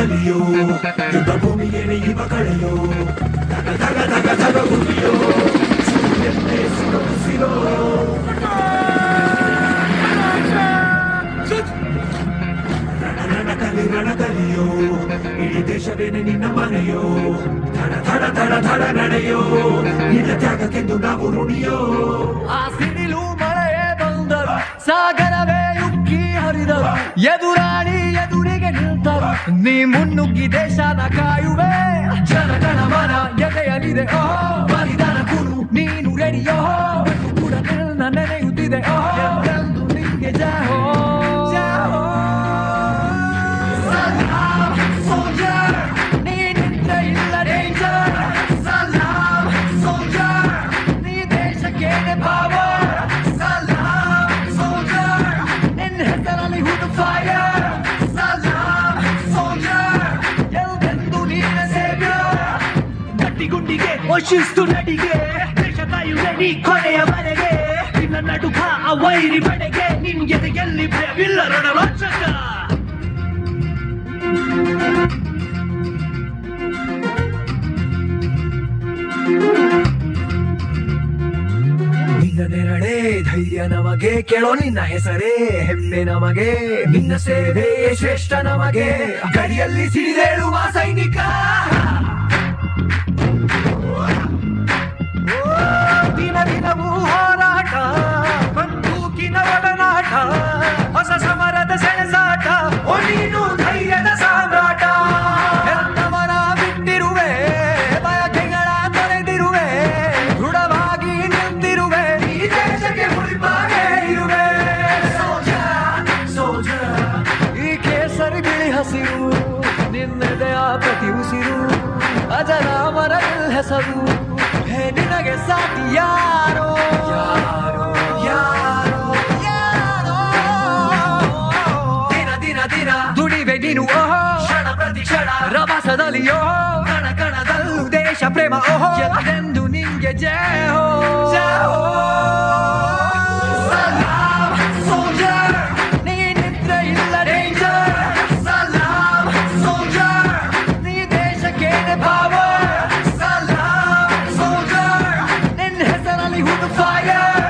ಕಲಿಯೋ, ಯುದ್ಧ ಭೂಮಿಗೆ ಇವ ಕಳೆಯೋ ತಗ ತಗ ತಗ ತಗ ಭೂಮಿಯೋ ರಣ ಕಲಿ ರಣ ಕಲಿಯೋ ಇಡೀ ದೇಶವೇನೆ ನಿನ್ನ ಮನೆಯೋ ಧಡ ಧಡ ಧಡ ಧಡ ನಡೆಯೋ ನಿನ್ನ ತ್ಯಾಗಕ್ಕೆಂದು ನಾವು ಋಣಿಯೋ. ಆ ಸಿಡಿಲು ಮಳೆಯೇ ಬಂದರು ಸಾಗರವೇ ಉಕ್ಕಿ ಹರಿದರು ಎದುರಾಳಿ ನಿಲ್ತರು ನೀ ಮುನ್ನುಗ್ಗಿ ದೇಶನ ಕಾಯುವೆ. ಜನಗಣ ಮನ ಎದೆಯಲಿದೆ. ಓ ಬಲಿದಾನ ಕುರು ನೀನು ರೆಡಿಯೋ. ಕೂಡ ನನ್ನ ನೆನೆಯುತ್ತಿದೆ. ಓ ನಿಂಗೆ ಜಾಹೋ ಜಹೋ ಗಟ್ಟಿಗುಂಡಿಗೆ ವಶಿಸ್ತು ನಡಿಗೆ, ದೇಶ ಕಾಯುವೆ ನೀ ಕೊನೆಯವರೆಗೆ ನಿನ್ನ ನಡುಕ ಆ ವೈರಿ ಬಡೆಗೆ ನಿನ್ಗೆ ಎಲ್ಲಿ ಭಯವಿಲ್ಲ ರಣರೋಚಕ ನಿನ್ನ ನೆರಳೆ, ಧೈರ್ಯ ನಮಗೆ, ಕೇಳೋ ನಿನ್ನ ಹೆಸರೇ, ಹೆಮ್ಮೆ ನಮಗೆ, ನಿನ್ನ ಸೇವೆ ಶ್ರೇಷ್ಠ ನಮಗೆ. ಗಡಿಯಲ್ಲಿ ಸಿಡಿದೇಳುವ ಸೈನಿಕ. ಬಿಳಿ ನಿನ್ನೆದೆ ನಿನ್ನೆದೆಯ ಪ್ರತಿ ಉಸಿರು, ಅಜರಾಮರ ಹೆಸರು. ಹೇ, ನಿನಗೆ ಸಾಟಿ ಯಾರೋ? ಯಾರೋ? ಯಾರೋ? ಯಾರೋ? ದಿನ ದಿನ ದಿನ. ದುಡಿವೆ ನೀನು, ಓಹೋ. ಕ್ಷಣ ಪ್ರತಿ ಕ್ಷಣ ರಭಸದಲ್ಲಿ ಓಹೋ ಕಣ, ಕಣದಲ್ಲೂ ಪ್ರೇಮ who with the fire.